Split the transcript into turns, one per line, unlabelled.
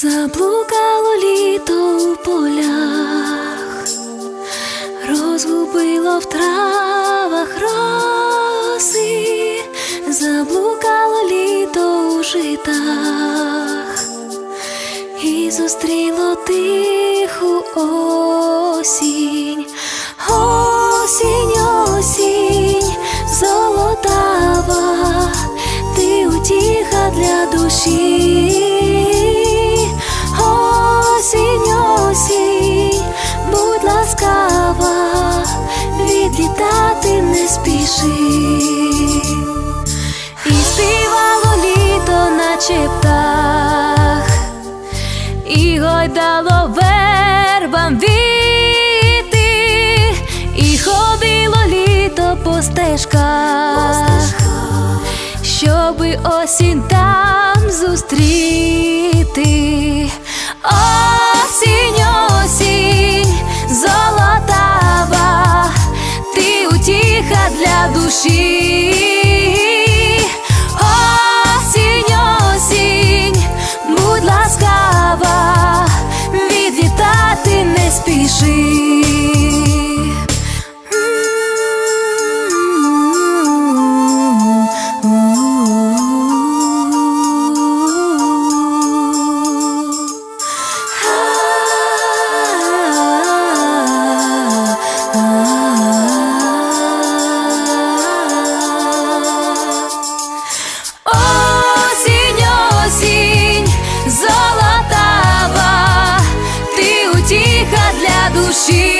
Заблукало літо у полях, розгубило в травах роси, заблукало літо у житах і зустріло тиху осінь. По стежках, щоби осінь там зустріти. Осінь, осінь, золотава, ти утіха для душі. ti.